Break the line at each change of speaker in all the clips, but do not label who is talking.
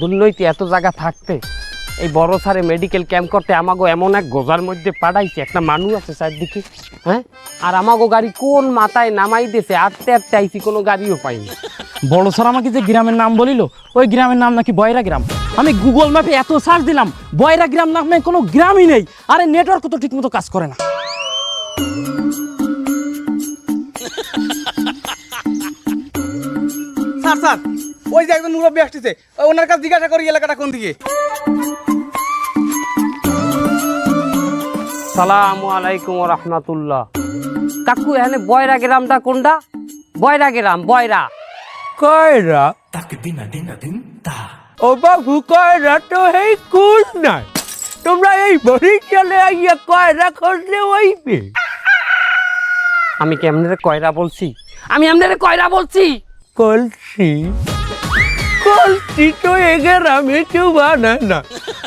দুর্নৈতি এত জায়গা থাকতে এই বড় সারে মেডিকেল ক্যাম্প করতে আমাগো এমন এক গোজার মধ্যে পাঠাইছে একটা মানুষ আছে চারদিকে হ্যাঁ? আর আমাগো গাড়ি কোন মাথায় নামাই দিয়েছে আটতে আটতে আইছি কোনো গাড়িও পাইনি।
বড় স্যার আমাকে যে গ্রামের নাম বলিল ওই গ্রামের নাম নাকি বয়রা গ্রাম। আমি গুগল ম্যাপে এত সার্চ দিলাম বয়রা গ্রাম নামে কোনো গ্রামই নেই আরে নেটওয়ার্ক তো ঠিকমতো কাজ করে না।
স্যার স্যার ওই যে একজন মুরব্বী আসতেছে ওনার কাছে জিজ্ঞাসা করি এলাকাটা কোন দিকে?
সালামু আলাইকুম রহমাতুল্লাহ। কাকু এখানে বয়রা গ্রামটা কোনটা? বয়রা গ্রাম বয়রা।
কয়রা? ও বাবু কয়রা তো এই কুল নাই। তোমরা এই বরিশালে আইয়া কয়রা খুঁজলে ওইবে
আমি কি এমনি কয়রা বলছি? আমি এমনি কয়রা বলছি?
কলসি কলসি তো এ গ্রামে কেউ বানায় না।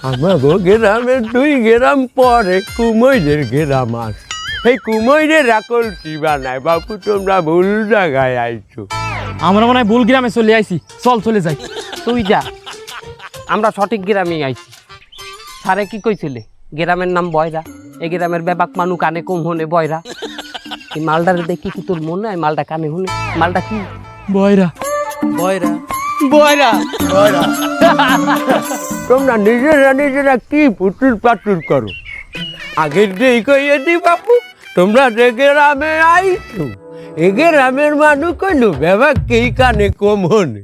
আমাগো গ্রামে দুই গ্রাম পরে কুমৈরের গ্রাম আছে। এই কুমৈরেরা কলসি বানায় বাবু তোমরা ভুল জায়গায় আইছো।
আমরা মনে হয় ভুল গ্রামে চলে আইছি। চল চলে যাই।
তুই যা। আমরা সঠিক গ্রামে আইছি। সারে কি কইছিলে? গ্রামের নাম বয়রা। এই গ্রামের বেবাক মানু কানে কম হনে বয়রা। এই মালটারে দেখি কি তোর মনে হয়? মালটা কানে শুনে মালটা কি?
বয়রা।
বয়রা। বয়রা।
তোমরা নিজেরা নিজেরা কি পুতুল পাতুল করো? আগের দিই কইয়ে দি বাপু, তোমরা যে গ্রামে আইছো, এ গ্রামের মানুষ কইলো, বাবা, কে কানে কম হনে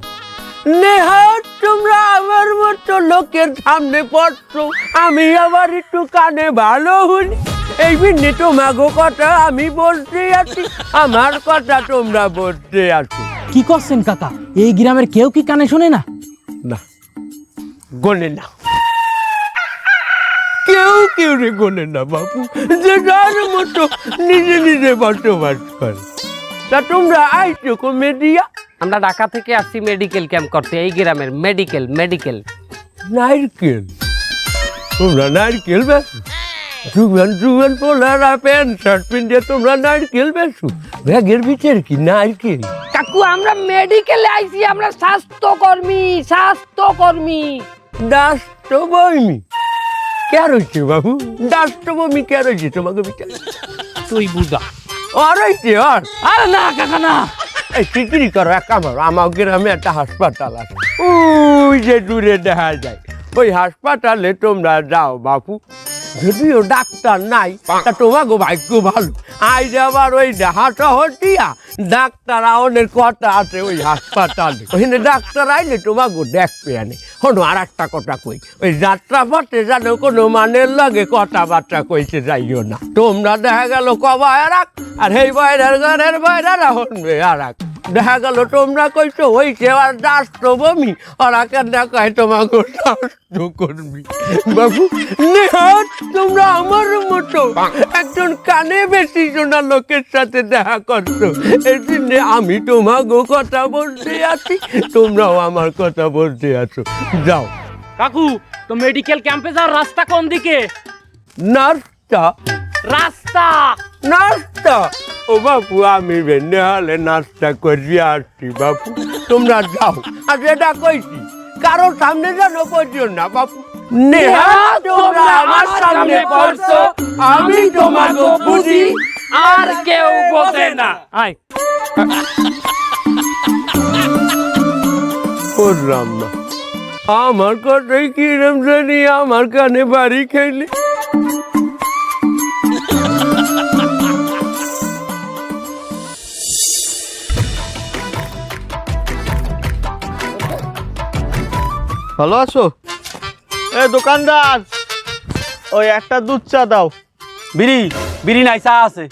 নেহাত তোমরা আমার মতো লোকের সামনে পড়ছো, আমি আবার একটু কানে ভালো হইনি এই বিনে তোমাগো কথা আমি বলতে আছি আমার কথা তোমরা বলতে আছো
কি করছেন কাকা? এই গ্রামের কেউ কি কানে শোনে না?
না গোনে না। কেউ কেউ রে গোনে না বাবু যে যার মতো নিজে নিজে বসবাস করে। তা তোমরা আইছো কমেডিয়া
আমরা ঢাকা থেকে আসছি মেডিকেল ক্যাম্প করতে এই গ্রামের মেডিকেল মেডিকেল
নারকেল। তোমরা নারকেল বেসো? জুগান জুগান পোলারা প্যান্ট শার্ট পিন্ডে তোমরা নারকেল বেসো ব্যাগের ভিতরে কি নারকেল?
কাকু আমরা মেডিকেলে আইছি আমরা স্বাস্থ্যকর্মী স্বাস্থ্যকর্মী।
ডাস্ট কে রয়েছে বাবু? ডাস্ট কে রয়েছে তোমাকে ভিতরে
তুই বুঝা।
আর হয়েছে আর?
আরে না কাকা না।
এই চিকিরি করো এক আমার আমার গ্রামে একটা হাসপাতাল আছে। ওই যে দূরে দেখা যায়। ওই হাসপাতালে তোমরা যাও বাপু। যদিও ডাক্তার নাই তা তোমাকে ভাগ্য ভালো। আই আবার ওই হাঁটা হটিয়া ডাক্তার আওনের কথা আছে ওই হাসপাতালে। ওখানে ডাক্তার আইলে তোমাকে দেখবে আনে। হনো আর একটা কথা কই ওই যাত্রা পথে যেন কোনো মানের লাগে কথাবার্তা কইতে যাইও না। তোমরা দেখা গেল কবা এরাক আর এই বাইরের ঘরের বাইরেরা হনবে আরাক। দেখা গেল তোমরা কইছো হইছে আর রাষ্ট্র বমি ওরা কেন কয় তোমাকে রাষ্ট্র করবি বাবু নেহাত তোমরা আমার মতো একজন কানে বেশি শোনা লোকের সাথে দেখা করছ। এই জন্যে আমি তোমাকে কথা বলতে আছি তোমরাও আমার কথা বলতে আছো। যাও।
কাকু তো মেডিকেল ক্যাম্পে যাওয়ার রাস্তা কোন দিকে?
নাস্তা
রাস্তা!
নাস্তা? ও বাপু আমি ভেন্ডে হলে নাস্তা করি আসছি বাপু। তোমরা যাও আর যেটা কইছি কারও সামনে যেন পড়িও না বাপু। নেহা তোমরা আমার সামনে পড়ছো আমি তোমাকে বুঝি
আর কেউ বোঝে না।
আয়।
করলাম না আমার কথাই কিরম জানি আমার কানে বাড়ি খাইলে
ভালো আছো? এ দোকানদার ওই একটা দুধ চা দাও।
বিড়ি বিড়ি নাই চা আছে।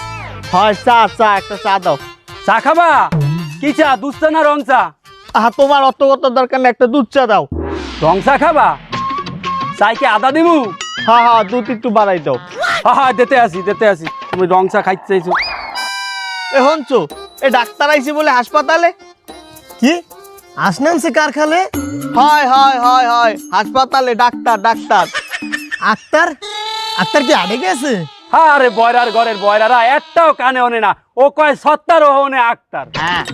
হয় চা চা একটা চা দাও।
চা খাবা? কি চা? দুধ চা না রং চা?
আহা তোমার অত কত দরকার না একটা দুধ চা দাও।
রং চা খাবা? চাই কি আদা দিমু?
হ্যাঁ হ্যাঁ দুধ একটু বাড়াই দাও।
হ্যাঁ হ্যাঁ দিতে আসি দিতে আসি। তুমি রং চা খাইতে চাইছো।
এ হনছো এ ডাক্তার আইছে বলে হাসপাতালে?
কি? আসনান সে কারখালে?
হয় হয় হয় হয়। হাসপাতালে ডাক্তার ডাক্তার।
আক্তার? আক্তার কি আগে গেছে?
হ্যাঁ আরে বয়রার ঘরের বয়রারা একটাও কানে ওনে না। ও কয় সত্তার ওনে আক্তার।
হ্যাঁ।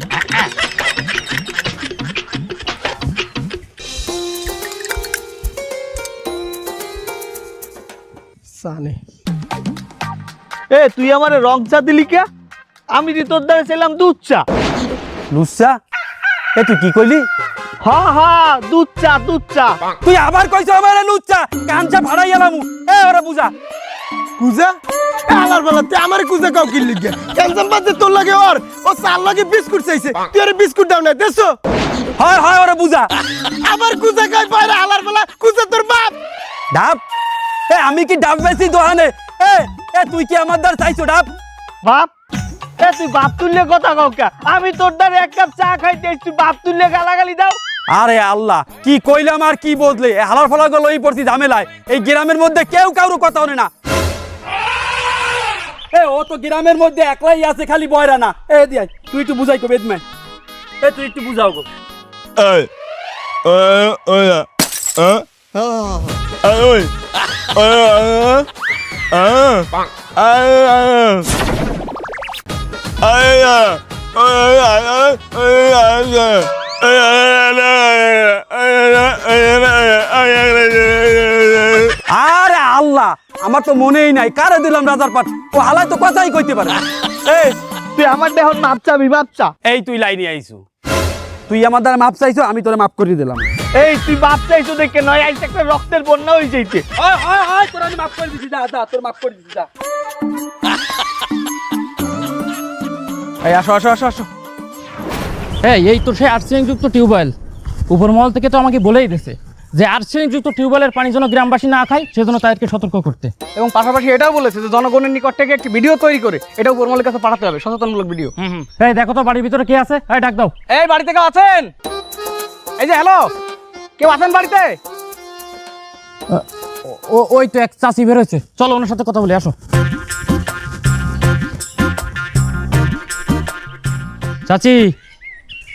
সানে।
এ তুই আমারে রং চা দিলি কে? আমি তো তোর দ্বারা ছিলাম দুধ চা।
দুধ এ তুই কি কইলি?
হা হা দুধ চা দুধ চা
তুই আবার কইছ আমার লুচ্চা কাঞ্চা ভাড়াই এলাম এ ওরা বুঝা।
কুজা? আলার বেলা তুই আমার কুজা কাউ কিনলি গে ক্যান্সাম বাদে তোর লাগে ওর। ও চার লাগে বিস্কুট চাইছে। তুই আরে বিস্কুট দাও না দেছো
হয় হয় ওরা বুঝা।
আবার কুজা খাই পারে আলার বেলা কুজা তোর বাপ।
ডাব। এ আমি কি ডাব বেশি দোহানে? এ এ তুই কি আমার দ্বার চাইছো ডাব?
বাপ এ তুই বাপ তুললে কথা কাউকে আমি তোর দ্বারা এক কাপ চা খাইতে তুই বাপ তুললে গালাগালি দাও
আরে আল্লাহ কি কইলাম আর কি বদলে হালার ফালা গেল এই পড়ছি ঝামেলায় এই গ্রামের মধ্যে কেউ কারও কথা হনে না এ ও তো গ্রামের মধ্যে একলাই আছে খালি বয়রা না এ দিয়াই তুই একটু বুঝাই কো বেদমে এ তুই একটু বুঝাও গো আরে আল্লাহ আমার তো মনেই নাই। কারে দিলাম রাজার পাট ও হালাই তো কথাই কইতে পারে এই
তুই আমার দেহ মাপ চাবি মাপ চা।
এই তুই লাইনে আইছু তুই আমার দ্বারা মাপ চাইছো আমি তোরে মাপ করে দিলাম।
এই তুই মাপ চাইছো দেখে নয় আইসে একটা রক্তের বন্যা হয়ে যাইতে।
হয় হয় হয় তোর আমি মাপ করে দিছি যা যা তোর মাপ করে দিছি যা। এই আসো আসো আসো আসো।
এই এই তো সেই আর্সেনিক যুক্ত টিউবওয়েল। উপর মহল থেকে তো আমাকে বলেই দিয়েছে যে আর্সেনিক যুক্ত টিউবওয়েলের পানি যেন গ্রামবাসী না খায় সেজন্য তাদেরকে সতর্ক করতে।
এবং পাশাপাশি এটাও বলেছে যে জনগণের নিকট থেকে একটি ভিডিও তৈরি করে এটা উপরমলের কাছে পাঠাতে হবে সচেতনমূলক ভিডিও।
হুম হুম। এই দেখো তো বাড়ির ভিতরে কে আছে? এই ডাক দাও।
এই বাড়িতে কেউ আছেন? এই যে হ্যালো কেউ আছেন বাড়িতে?
ও ওই তো এক চাষি বের হয়েছে চলো ওনার সাথে কথা বলি আসো। চাচি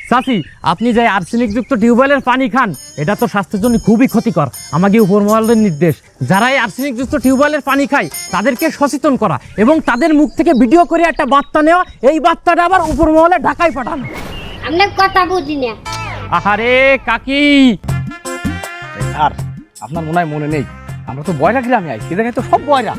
চাচি আপনি যে আর্সেনিক যুক্ত টিউবওয়েলের পানি খান এটা তো স্বাস্থ্যের জন্য খুবই ক্ষতিকর। আমাকে উপর মহলের নির্দেশ। যারা এই আর্সেনিক যুক্ত টিউবওয়েলের পানি খায় তাদেরকে সচেতন করা এবং তাদের মুখ থেকে ভিডিও করে একটা বার্তা নেওয়া এই বার্তাটা আবার উপর মহলে ঢাকায় পাঠানো।
আমরা কথা বুঝি না।
আহারে কাকি!
আর আপনার মনে হয় মনে নেই। আমরা তো বয়রা গ্রামে আইছি এ জায়গায় তো সব বয়রা।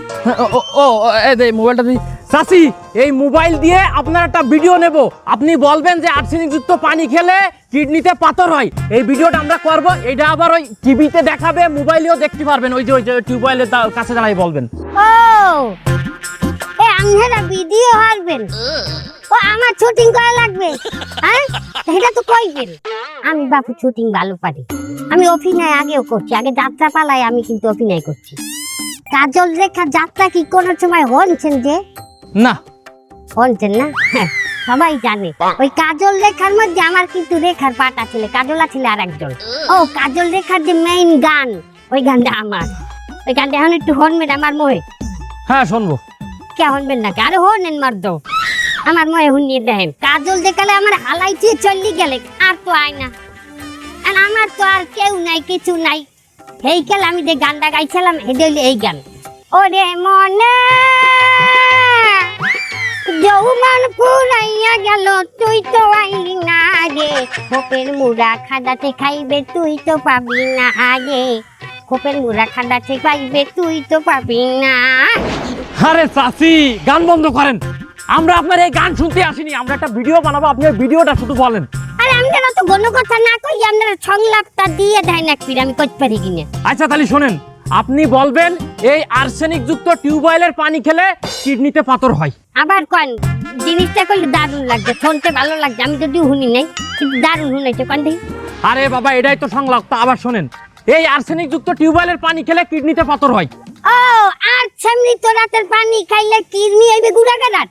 ও ও, এই দে মোবাইলটা দিই চাষি এই মোবাইল দিয়ে আপনার একটা ভিডিও নেব। আপনি বলবেন যে আর্সেনিক যুক্ত পানি খেলে কিডনিতে পাথর হয়। এই ভিডিওটা আমরা করব। এটা আবার ওই টিভিতে দেখাবে মোবাইলেও দেখতে পারবেন। ওই যে ওই যে টিউবওয়েলের কাছে দাঁড়াই বলবেন।
ও! আংহেরা ভিডিও হারবেন ও আমার শুটিং করা লাগবে। হ্যাঁ? এটা তো কইবেন। আমি বাপু শুটিং ভালো পারি। আমি অভিনয় আগেও করছি। আগে যাত্রা পালাই আমি কিন্তু অভিনয় করছি। কাজল রেখা যাত্রা কি কোন সময় হনছেন যে?
না।
হনছেন না? হ্যাঁ, সবাই জানে। ওই কাজল রেখার মধ্যে আমার কিন্তু রেখার পাটা ছিল কাজলা ছিল আর একজন ও কাজল রেখার যে মেইন গান ওই গানটা আমার। ওই গানটা এখন একটু হনবেন আমার মোহে।
হ্যাঁ শুনব।
কে হনবেন নাকি? আরে হনেন মার্দ আমার মোহে হুনিয়ে দেখেন। কাজল দেখালে আমার হালাইতে চললি গেলে, আর তো আয় না। আর আমার তো আর কেউ নাই, কিছু নাই। এই কাল আমি যে গানটা গাইছিলাম এটা হইল এই গান। ওরে মনে যৌবন পুরাইয়া গেল, তুই তো আইলি না রে খোপের মুড়া খাদাতে খাইবে, তুই তো পাবি না আগে। খোপের মুড়া খাদাতে খাইবে, তুই তো পাবি না
আরে চাচি গান বন্ধ করেন। আমরা আপনার এই গান শুনতে আসিনি আমরা একটা ভিডিও বানাবো আপনি ওই ভিডিওটা শুধু বলেন।
আরে আমরা তো কোনো কথা না কই আমরা সংলাপটা দিয়ে দেয় না ফির আমি কইতে পারি কিনা।
আচ্ছা তাহলে শোনেন আপনি বলবেন এই আর্সেনিক যুক্ত টিউবওয়েলের পানি খেলে কিডনিতে পাথর হয়।
আবার কন জিনিসটা করলে দারুণ লাগছে শুনতে ভালো লাগছে আমি যদিও শুনি নাই কিন্তু দারুণ শুনেছে কন দেখি।
আরে বাবা এটাই তো সংলাপ তা আবার শোনেন এই আর্সেনিক যুক্ত টিউবওয়েলের পানি খেলে কিডনিতে পাথর হয়।
ও আর সামনে তো রাতের পানি খাইলে কিডনি আইবে গুড়া গাড়াত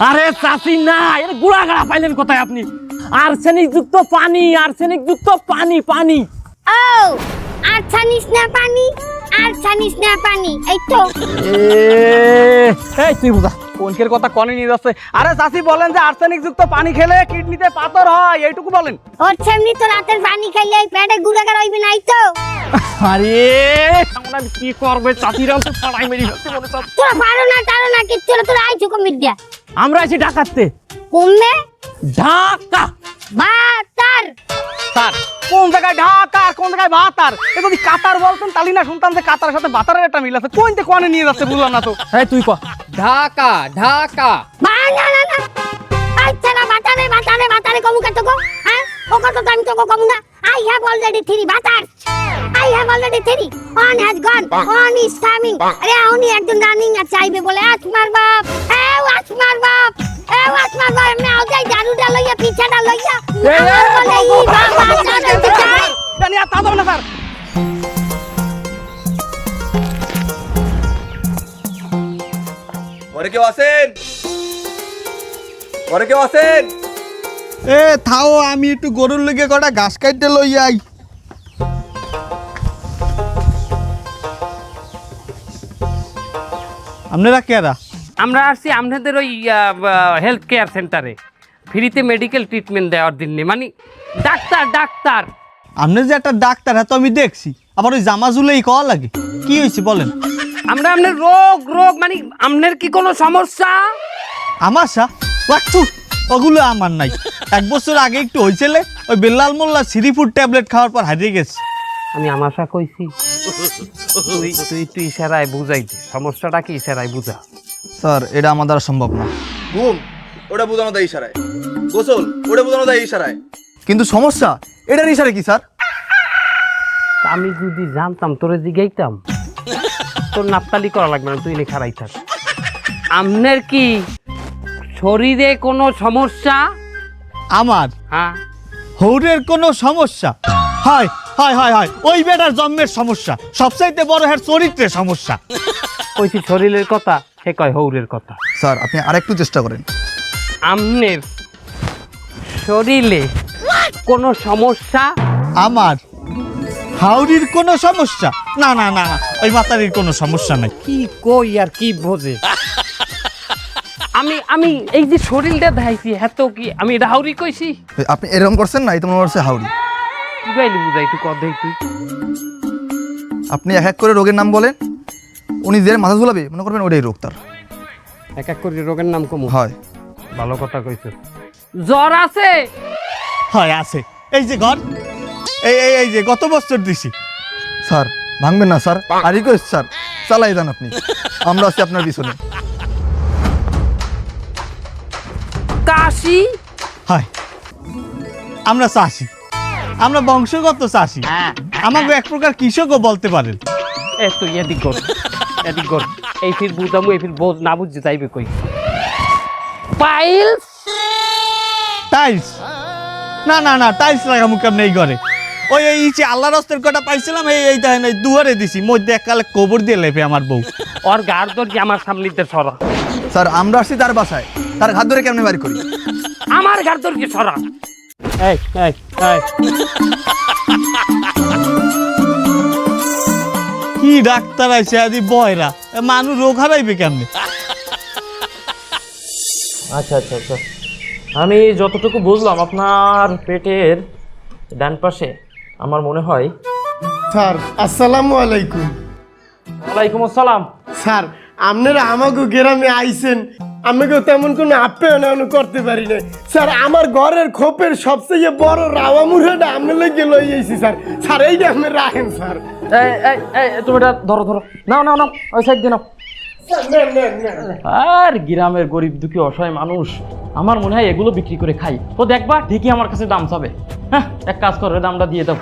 আরে চাচি না এর গুড়াগাড়া পাইলেন কোথায় আপনি? আর্সেনিক যুক্ত পানি আর্সেনিক যুক্ত পানি পানি।
ও আর্সেনিক না পানি আর্সেনিক না পানি এই তো।
এই তুই বুঝা
কোনকের কথা কনে নিয়ে যাচ্ছে? আরে চাষি বলেন যে আর্সেনিক যুক্ত পানি খেলে কিডনিতে পাথর হয় এইটুকু বলেন।
ওর সামনে তো রাতের পানি খাইলে পেটে গুড়া গাড়া হইবে না এই তো।
আরে আমরা কি করবে? চাচিরা তো মেরি হচ্ছে মনে হচ্ছে।
তোরা পারো না তারো না কিচ্ছু না তোরা আইছো দিয়া
আমরা আছি ডাকাতে
কমবে?
ঢাকা।
বা তার।
স্যার
কোন জায়গায় ঢাকা আর কোন জায়গায় ভাতার এ যদি কাতার বলতেন তাহলে না শুনতাম যে কাতারের সাথে বাতারের একটা মিল আছে। কোনতে কোনে নিয়ে যাচ্ছে বুঝলাম না তো।
হ্যাঁ তুই ক।
ঢাকা ঢাকা।
না না না না। আচ্ছা না বাটারে বাটারে বাটারে কমু কত গো হ্যাঁ? ও কত টাইম তো কমু না। I have already three butter I have already three one has gone one is coming আরে উনি একজন রানিং আর চাইবে বলে আসমার বাপ। এ আসমার বাপ। এ আসমার বাপ। আমি আও যাই দারুটা লইয়া পিছাটা লইয়া। আমার বলে ই বাবা দাঁড়াতে চাই
জানি আর তা যাবে না স্যার
ঘরে কেউ আছেন? ঘরে কেউ আছেন?
এ থাও আমি একটু গরুর লেগে কটা ঘাস কাটতে লই আই। আপনারা কেরা?
আমরা আসছি আপনাদের ওই হেলথ কেয়ার সেন্টারে ফ্রিতে মেডিকেল ট্রিটমেন্ট দেওয়ার জন্য মানে ডাক্তার ডাক্তার।
আপনি যে একটা ডাক্তার হ্যাঁ তো আমি দেখছি। আবার ওই জামা জুলেই কওয়া লাগে। কি হয়েছে বলেন?
আমরা আপনার রোগ রোগ মানে আপনার কি কোনো সমস্যা?
আমার সা ওগুলো আমার নাই। এক বছর আগে একটু হয়েছিল ওই বেল্লাল মোল্লা সিরিফুড ট্যাবলেট খাওয়ার পর হারিয়ে গেছে।
আমি আমাশা কইছি তুই তুই তুই ইশারায় বুঝাই দে। সমস্যাটা কি? ইশারায় বুঝা।
স্যার এটা আমার দ্বারা সম্ভব না।
ঘুম ওটা বোঝানো দেয় ইশারায়। গোসল ওটা বোঝানো দেয় ইশারায়।
কিন্তু সমস্যা এটার ইশারে কি স্যার?
আমি যদি জানতাম তোরে জিগাইতাম তোর নাপতালি করা লাগবে না তুই খারাই থাক আপনার কি শরীরে কোনো সমস্যা?
আমার?
হ্যাঁ।
হৌরের কোনো সমস্যা? হয় হয় হয় হয় ওই বেটার জন্মের সমস্যা। সবচাইতে বড় হ্যার চরিত্রের সমস্যা।
কইছি শরীরের কথা? সে কয় হৌরের কথা।
স্যার আপনি আরেকটু চেষ্টা করেন।
আমনের শরীরে কোনো সমস্যা?
আমার? হাউরির কোনো সমস্যা? না না না না ওই মাতারির কোনো সমস্যা নাই।
কি কই আর কি বোঝে? আমি আমি এই যে শরীরটা দেখাইছি এত কি আমি এটা হাউরি কইছি?
আপনি এরকম করছেন না এই তো মনে হচ্ছে হাউরি।
কি গাইলি বুঝাই তুই কদ তুই।
আপনি এক এক করে রোগের নাম বলেন উনি যে মাথা ঝুলাবে মনে করবেন ওটাই রোগ তার।
এক এক করে রোগের নাম কম।
হয়।
ভালো কথা কইছে। জ্বর আছে?
হয় আছে। এই যে ঘর এই এই এই যে গত বছর দিছি। স্যার ভাঙবেন না স্যার। আর রিকোয়েস্ট স্যার চালাই দেন আপনি। আমরা আছি আপনার পিছনে।
কাশি?
হয় আমরা চাষি। আমরা বংশগত চাষি। আমাকে এক প্রকার কৃষকও বলতে পারেন।
এ তুই এদিক কর এদিক কর এই ফির বুঝামু এই ফির বোঝ না বুঝতে যাইবে কই? পাইলস
টাইলস না না না টাইলস লাগামু কেমন এই ঘরে? ওই এই যে আল্লাহ রস্তের কটা পাইছিলাম এই এই দেখেন এই দুয়ারে দিছি মধ্যে এককালে কবর দিয়ে লেপে আমার বউ।
ওর গার দর যে আমার সামলিতে সরা।
স্যার আমরা আসছি তার বাসায়। তার হাত ধরে কেমনে বাড়ি করি?
আমার গার দর কি সরা?
এই এই এই।
কি ডাক্তার আছে আদি বয়রা? এ মানুষ রোগ হারাইবে কেমনে?
আচ্ছা আচ্ছা আচ্ছা। আমি যতটুকু বুঝলাম আপনার পেটের ডান পাশে আমার মনে হয়
স্যার আসসালামু আলাইকুম।
ওয়ালাইকুম আসসালাম।
স্যার আপনারা আমাকে গ্রামে আইছেন। আমাকে তেমন কোনো আপ্যায়ন করতে পারি না স্যার আমার ঘরের খোপের সবচেয়ে বড় রাওয়া মুড়াটা আপনার লেগে লই আইছি স্যার। স্যার এইটা আপনি রাখেন স্যার।
এই এই এই তুমি এটা ধরো ধরো। নাও নাও নাও ওই সাইড দিয়ে নাও। আর গ্রামের গরিব দুঃখী অসহায় মানুষ আমার মনে হয় এগুলো বিক্রি করে খাই। তো দেখবা ঠিকই আমার কাছে দাম চাবে। হ্যাঁ এক কাজ করো দামটা দিয়ে দাও।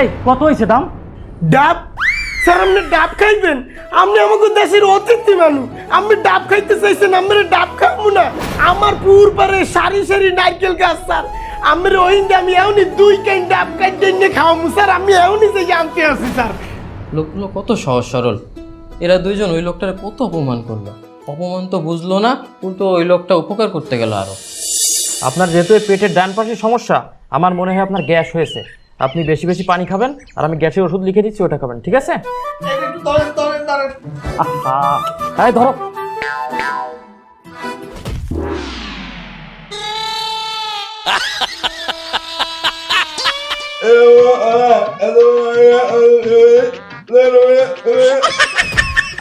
এই কত হয়েছে দাম?
ডাব স্যার আপনি ডাব খাইবেন? আপনি আমাকে দেশের অতিথি মানুষ। আপনি ডাব খাইতে চাইছেন আমরা ডাব খাব না। আমার পুর পারে সারি সারি নারকেল গাছ স্যার। আমরা ওইন্দে আমি এমনি দুই কাইন ডাব খাইতে নিয়ে খাওয়াবো স্যার। আমি এমনি যে জানতে আছি স্যার।
লোকগুলো কত সহজ সরল। এরা দুইজন ওই লোকটারে কত অপমান করল। অপমান তো বুঝলো না কিন্তু ওই লোকটা উপকার করতে গেল আরও।
আপনার যেহেতু পেটের ডান পাশে সমস্যা আমার মনে হয় আপনার গ্যাস হয়েছে। আপনি বেশি বেশি পানি খাবেন, আর আমি গ্যাসের ওষুধ লিখে দিচ্ছি, ওটা খাবেন, ঠিক আছে? ধরো।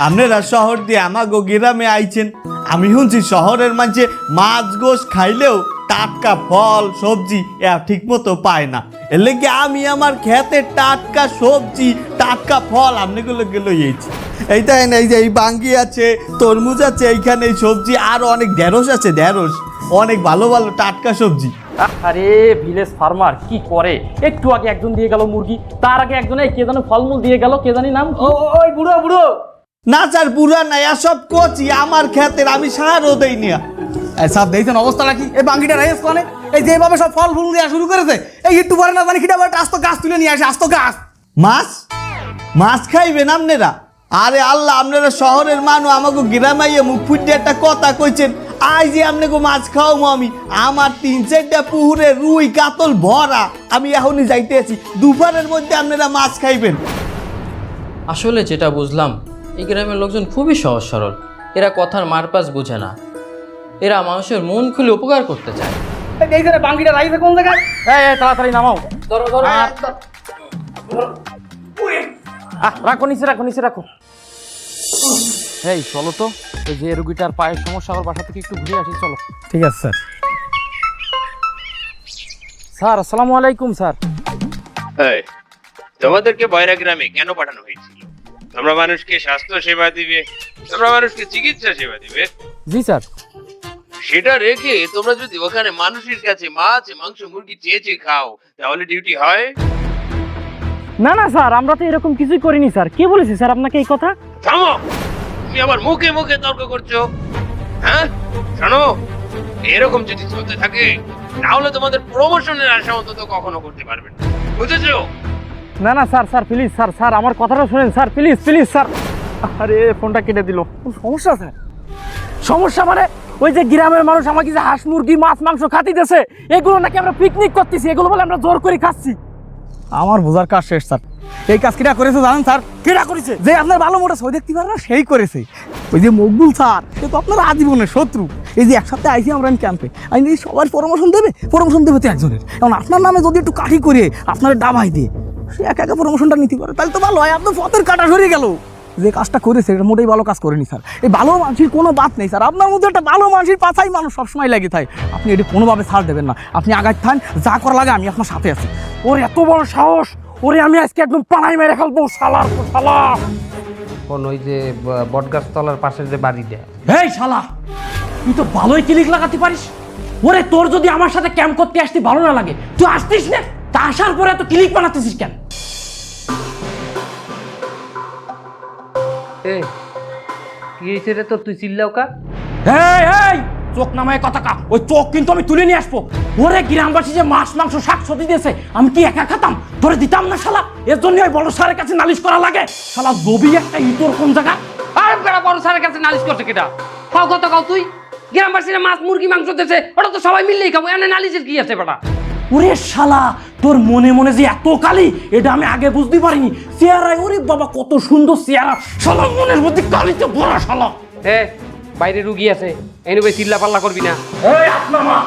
আপনারা শহর দিয়ে আমাগো গ্রামে আইছেন। আমি শুনছি শহরের মাঝে মাছ গোস খাইলেও টাটকা ফল সবজি ঠিক মতো পায় না। এর লেগে আমি আমার খেতে টাটকা সবজি টাটকা ফল আপনাগুলো গেলো এইছি এই দেখেন এই যে এই বাঙ্গি আছে তরমুজ আছে এইখানে এই সবজি আর অনেক ঢেঁড়স আছে ঢেঁড়স। অনেক ভালো ভালো টাটকা সবজি।
আরে ভিলেজ ফার্মার কি করে? একটু আগে একজন দিয়ে গেল মুরগি তার আগে একজন এই কে জানো ফলমূল দিয়ে গেল কে জানি নাম? কি?
ওই বুড়ো বুড়ো।
না স্যার পুরা নাই আর সব কচি আমার খেতের আমি সারও দেই না।
সব দেখছেন অবস্থাটা কি? এই বাঙ্গিটা রাইস কোনে। এই যেভাবে সব ফল ফুল দেওয়া শুরু করেছে এই একটু পরে না জানি আস্ত গাছ তুলে নিয়ে আসে আস্ত গাছ।
মাছ? মাছ খাইবেন আপনারা? আরে আল্লাহ আপনারা শহরের মানুষ আমাকে গ্রামাইয়ে মুখ ফুটে একটা কথা কইছেন। আই যে আপনাকে মাছ খাওয়াবো আমি আমার তিন চারটা পুহুরে রুই কাতল ভরা। আমি এখনই যাইতে আছি দুপুরের মধ্যে আপনারা মাছ খাইবেন।
আসলে যেটা বুঝলাম এই গ্রামের লোকজন খুবই সহজ সরল। এরা কথার মারপাস বুঝে না। এরা মানুষের মন খুলে উপকার করতে চায়।
বাঙ্গিটা রাইছে কোন জায়গায়?
এই এই, তাড়াতাড়ি নামাও। ধরো ধরো আহ। রাখো নিচে রাখো নিচে রাখো। এই চলো তো। ওই যে রুগীটার পায়ের সমস্যা ওর বাসা থেকে একটু ঘুরে আসি চলো।
ঠিক আছে স্যার।
স্যার আসসালামু আলাইকুম স্যার।
এই, তোমাদেরকে বয়রা গ্রামে কেন পাঠানো হয়েছিল? তোমরা মানুষকে স্বাস্থ্য সেবা দিবে তোমরা মানুষকে চিকিৎসা সেবা দিবে।
জি স্যার।
সেটা রেখে তোমরা যদি ওখানে মানুষের কাছে মাছ মাংস মুরগি চেয়ে চেয়ে খাও তাহলে ডিউটি হয়?
না না স্যার আমরা তো এরকম কিছুই করিনি স্যার। কে বলেছে স্যার আপনাকে এই কথা?
থামো! তুমি আবার মুখে মুখে তর্ক করছ। হ্যাঁ? শোনো এরকম যদি চলতে থাকে তাহলে তোমাদের প্রমোশনের আশা অন্তত কখনো করতে পারবে না। বুঝেছ?
না না sir sir please sir sir আমার কথাটা শুনেন স্যার প্লিজ প্লিজ স্যার। আরে ফোনটা কেটে দিল। সমস্যা স্যার? সমস্যা মানে ওই যে গ্রামের মানুষ আমাকে যে হাঁস মুরগি মাছ মাংস খাতিতেছে এগুলো নাকি আমরা পিকনিক করতেছি এগুলো বলে আমরা জোর করে খাচ্ছি।
আমার বোঝার কাজ শেষ স্যার। এই কাজ কিটা করেছে জানেন স্যার?
কেটা করেছে?
যে আপনার ভালো মোটা সই দেখতে পারে না সেই করেছে। ওই যে মকবুল স্যার সে তো আপনার আজীবনের শত্রু। এই যে এক সপ্তাহে আইসি আমরা ক্যাম্পে আমি এই সবার প্রমোশন দেবে? প্রমোশন দেবে তো একজনের। এখন আপনার নামে যদি একটু কাঠি করে আপনার ডাবাই দিয়ে সে একা একা প্রমোশনটা নিতে পারে। তাহলে তো ভালো হয় আপনার পথের কাটা সরিয়ে গেল। যে কাজটা করেছে এটা মোটেই ভালো কাজ করেনি স্যার। এই ভালো মানুষের কোনো বাদ নেই স্যার। আপনার মধ্যে একটা ভালো মানুষের পাছাই মানুষ সবসময় লেগে থাকে। আপনি এটি কোনোভাবে ছাড় দেবেন না। আপনি আগায় থান যা করা লাগে আমি আপনার সাথে আছি।
ওর এত বড় সাহস! ওরে আমি আজকে একদম পাড়াই মেরে ফেলব শালার পর শালা!
কোন ওই যে ব- বটগাছ তলার পাশের যে বাড়িটা।
এই শালা! তুই তো ভালোই ক্লিক লাগাতে পারিস। ওরে তোর যদি আমার সাথে ক্যাম্প করতে আসতে ভালো না লাগে তুই আসতিস না? তা আসার পরে এত ক্লিক বানাতেছিস কেন?
এ কি হয়েছে রে তোর? তুই চিল্লাও কা।
এই এই চোখ নামায় কথা কা। ওই চোখ কিন্তু আমি তুলে নিয়ে আসব। ওরে গ্রামবাসী যে মাছ মাংস শাক সবজি দিয়েছে আমি কি একা খেতাম? তোরে দিতাম না শালা। এর জন্য ওই বড় স্যারের কাছে নালিশ করা লাগে। শালা দবি একটা ইতর কোন জায়গা?
আর বেড়া বড় স্যারের কাছে নালিশ করছে কেটা? কাও কত কাও তুই? গ্রামবাসীরা মাছ মুরগি মাংস দিয়েছে ওটা তো সবাই মিললেই খাব। এনে নালিশের কি আছে বেটা?
ওরে শালা তোর মনে মনে যে এত কালি এটা আমি আগে বুঝতে পারিনি। চেহারায় ওরে বাবা কত সুন্দর চেহারা। শালা মনের মধ্যে কালিতে ভরা শালা।
এ বাইরে রুগী আছে এনে চিল্লা পাল্লা করবি না।
এই আপনার মা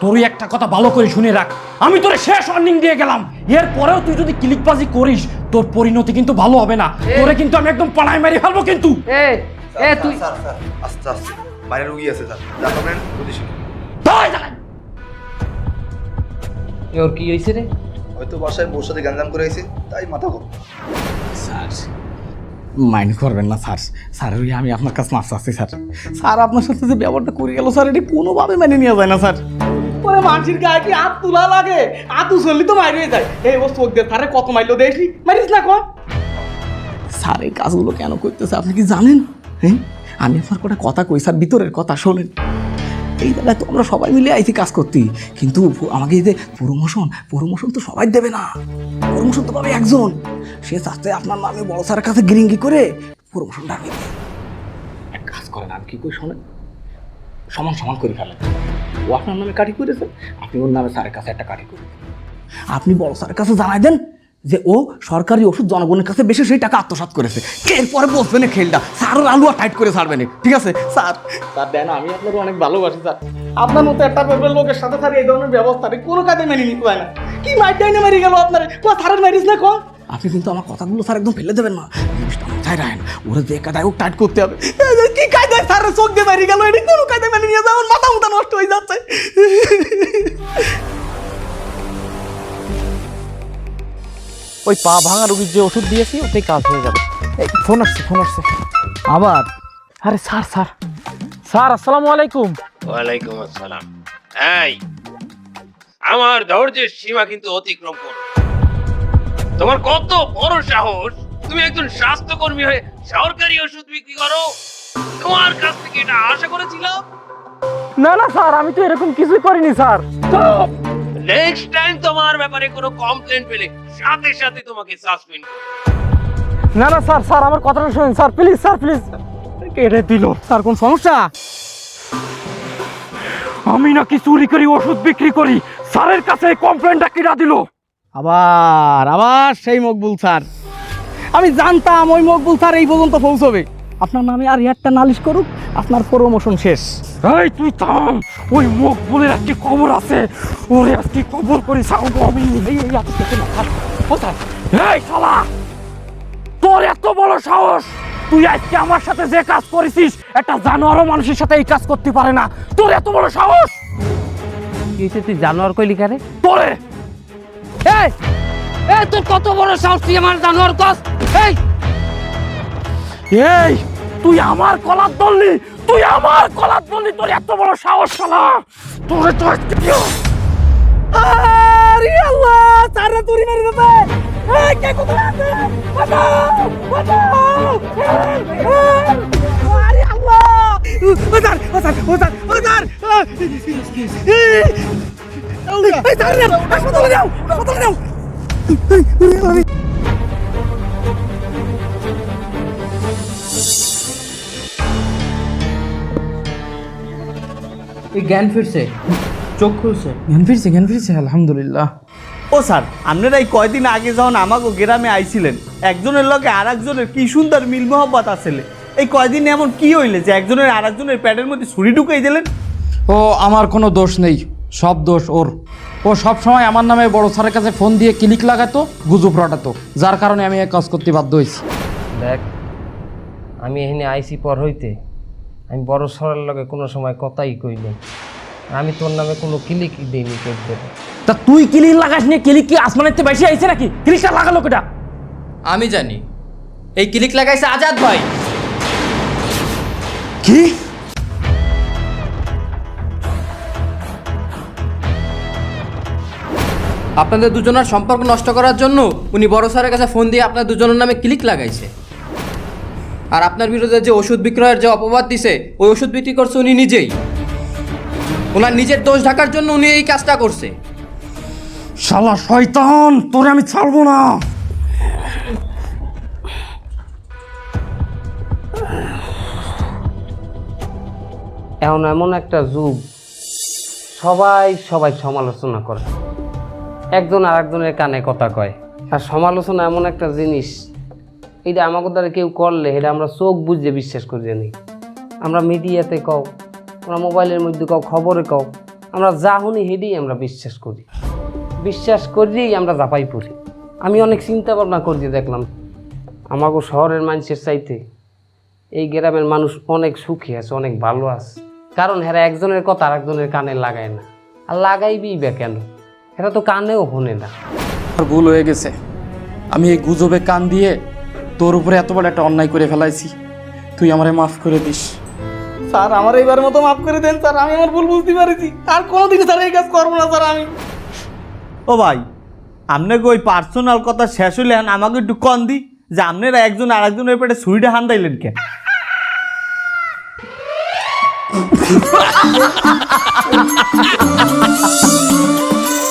তোরই একটা কথা ভালো করে শুনে রাখ। আমি তোরে শেষ ওয়ার্নিং দিয়ে গেলাম। এর পরেও তুই যদি ক্লিকবাজি করিস তোর পরিণতি কিন্তু ভালো হবে না। তোরে কিন্তু আমি একদম পাড়ায় মেরে ফেলব কিন্তু।
এ এ তুই
স্যার স্যার আস্তে আস্তে। বাইরে রুগী আছে স্যার। যা করবেন বুঝে শুনে
দাঁড়ায় দাঁড়ায়
এ ওর কি হয়েছে রে?
হয়তো বাসায় বউর সাথে গ্যাঞ্জাম করে এসে তাই মাথা গরম।
স্যার মাইন্ড করবেন না স্যার। স্যার ওই আমি আপনার কাছে মাফ চাচ্ছি স্যার। স্যার আপনার সাথে যে ব্যবহারটা করে গেল স্যার এটি কোনোভাবে মেনে নেওয়া যায় না স্যার। পরে মানুষের গায়ে কি হাত তোলা লাগে? হাত উচললি তো মারিয়ে যায়। এই ও চোখ দিয়ে স্যারে কত মাইলো দেখলি? মারিস না কম স্যার এই কাজগুলো কেন করতেছে আপনি কি জানেন? হ্যাঁ? আমি আপনার কটা কথা কই স্যার ভিতরের কথা শোনেন। এই জায়গায় তো আমরা সবাই মিলে আইছি কাজ করতি। কিন্তু আমাকে এই যে প্রমোশন প্রমোশন তো সবাই দেবে না। প্রমোশন তো পাবে একজন। সে চাচ্ছে আপনার নামে বড় স্যারের কাছে গিরিঙ্গি করে প্রমোশনটা আমি এক কাজ করেন, আর কি করে শোনেন? সমান সমান করে ফেলেন। ও আপনার নামে কাঠি করেছে, আপনি ওর নামে স্যারের কাছে একটা কাঠি করে আপনি বড় স্যারের কাছে জানাই দেন যে ও সরকারি ওষুধ জনগণের কাছে বেশি সেই টাকা আত্মসাৎ করেছে। এরপরে বসবে না খেলটা? স্যার আলু আর টাইট করে ছাড়বে না। ঠিক আছে? স্যার। স্যার দেন আমি আপনাকে অনেক ভালোবাসি স্যার। আপনার মতো একটা পেপার লোকের সাথে স্যার এই ধরনের ব্যবস্থা কোনো কাজে মেনে নিতে পারে না। কি মাইট ডাইনে মেরে গেল আপনার? কো স্যারের ম্যারিজ না কো আপনি কিন্তু আমার কথাগুলো স্যার একদম ফেলে দেবেন না। মাথায় রাখেন ওরা যে কাদায় ও টাইট করতে হবে। কি কায়দায় স্যার চোখ দিয়ে বেরিয়ে গেল? এটি কোনো কায়দায় মেনে নিয়ে যাবেন মাথা মুথা নষ্ট হয়ে যাচ্ছে।
ওই পা ভাঙা রুগীর যে ওষুধ দিয়েছি ওতেই কাজ হয়ে যাবে। এই ফোন আসছে ফোন আসছে। আবার? আরে স্যার স্যার। স্যার আসসালামু আলাইকুম।
ওয়ালাইকুম আসসালাম। এই আমার ধৈর্যের সীমা কিন্তু অতিক্রম করো তোমার কত বড় সাহস? তুমি একজন স্বাস্থ্যকর্মী হয়ে সরকারি ওষুধ বিক্রি করো? তোমার কাছ থেকে এটা আশা করেছিলাম?
না না স্যার আমি তো এরকম কিছুই করিনি স্যার।
নেক্সট টাইম তোমার ব্যাপারে কোনো কমপ্লেন পেলে সাথে সাথে তোমাকে সাসপেন্ড
না না, স্যার স্যার, আমার কথাটা শুনুন, স্যার প্লিজ স্যার প্লিজ কেটে দিল, স্যার, কোন সমস্যা? আমি নাকি চুরি করি, ওষুধ বিক্রি করি, স্যারের কাছে কমপ্লেনটা কিনা দিল।
আবার আবার সেই মকবুল স্যার। আমি জানতাম ওই মকবুল স্যার এই পর্যন্ত পৌঁছবে। আপনার নামে আর ইয়ারটা নালিশ করুক আপনার প্রমোশন শেষ।
এই তুই থাম। ওই মুখ বলে একটি খবর আছে। ওরে আজকে খবর করি সাউন্ড আমি। এই এই আজকে না কোথায়? এই শালা! তোর এত বড় সাহস! তুই আজকে আমার সাথে যে কাজ করেছিস একটা জানোয়ারও মানুষের সাথে এই কাজ করতে পারে না। তোর এত বড় সাহস!
কি হয়েছে? তুই জানোয়ার কইলি কারে?
তোরে!
এই এই তোর কত বড় সাহস তুই আমার জানোয়ার কস? এই
এই, তুই আমার কলার দললি তুই আমার কলার দললি তোর এত বড় সাহস শালা। তোরে তো
আরে আল্লাহ, স্যাররা তুরি মেরে দেবে এই, কে কোথায় আছে? বাঁচাও বাঁচাও। আরে আল্লাহ। ও স্যার ও স্যার ও স্যার ও, স্যার। এই স্যার হাসপাতালে যাও হাসপাতালে যাও।
এই জ্ঞান ফিরছে চোখ খুলছে।
জ্ঞান ফিরছে জ্ঞান ফিরছে আলহামদুলিল্লাহ।
ও স্যার আপনারা এই কয়দিন আগে যখন আমাকে গ্রামে আইছিলেন একজনের লগে আর একজনের কি সুন্দর মিল মোহব্বত আসলে? এই কয়দিন এমন কি হইলে যে একজনের আর একজনের প্যাডের মধ্যে ছুরি ঢুকাই দিলেন?
ও আমার কোনো দোষ নেই সব দোষ ওর। ও সব সময় আমার নামে বড় স্যারের কাছে ফোন দিয়ে ক্লিক লাগাতো গুজব রটাতো। যার কারণে আমি এই কাজ করতে বাধ্য হয়েছি।
দেখ আমি এখানে আইসি পর হইতে আমি বড় সরের লগে কোনো সময় কথাই কইনি আমি তোর নামে কোনো ক্লিক দিইনি কেক দেবে
তা তুই ক্লিক লাগাস নিয়ে ক্লিক কি আসমানের চেয়ে বেশি আইছে নাকি? ক্লিকটা লাগালো কেটা?
আমি জানি। এই ক্লিক লাগাইছে আজাদ ভাই।
কি?
আপনাদের দুজনের সম্পর্ক নষ্ট করার জন্য উনি বড় স্যারের কাছে ফোন দিয়ে আপনার দুজনের নামে ক্লিক লাগাইছে। আর আপনার বিরুদ্ধে যে ওষুধ বিক্রয়ের যে অপবাদ দিছে ওই ওষুধ বিক্রি করছে উনি নিজেই। ওনার নিজের দোষ ঢাকার জন্য উনি এই কাজটা করছে।
শালা শয়তান তোরে আমি ছাড়বো না।
এখন এমন একটা যুগ সবাই সবাই সমালোচনা করে। একজন আর একজনের কানে কথা কয়। আর সমালোচনা এমন একটা জিনিস এটা আমাকে দ্বারা কেউ করলে, এটা আমরা চোখ বুঝে বিশ্বাস করি জানি। আমরা মিডিয়াতে কও, আমরা মোবাইলের মধ্যে কও, খবরে কও, আমরা যা শুনি হেডেই আমরা বিশ্বাস করি। বিশ্বাস করিয়েই আমরা জাপাই পড়ি। আমি অনেক চিন্তা ভাবনা করি যে দেখলাম আমাকে শহরের মানুষের চাইতে এই গ্রামের মানুষ অনেক সুখী আছে, অনেক ভালো আছে। কারণ হেরা একজনের কথা আর একজনের কানে লাগায় না। আর লাগাইবি বা কেন? এরা তো কানেও শোনে না।
ভুল হয়ে গেছে। আমি এই গুজবে কান দিয়ে তোর উপরে এত বড় একটা অন্যায় করে ফেলাইছি। তুই আমারে মাফ করে দিস।
স্যার আমার এইবার মতো মাফ করে দেন স্যার। আমি আমার ভুল বুঝতে পারিছি। আর কোনোদিন স্যার এই কাজ করব না স্যার আমি।
ও ভাই আপনাকে ওই পার্সোনাল কথা শেষ হইলে এখন আমাকে একটু কন দি যে আপনারা একজন আর একজনের পেটে ছুরিটা হান দিলেন কেন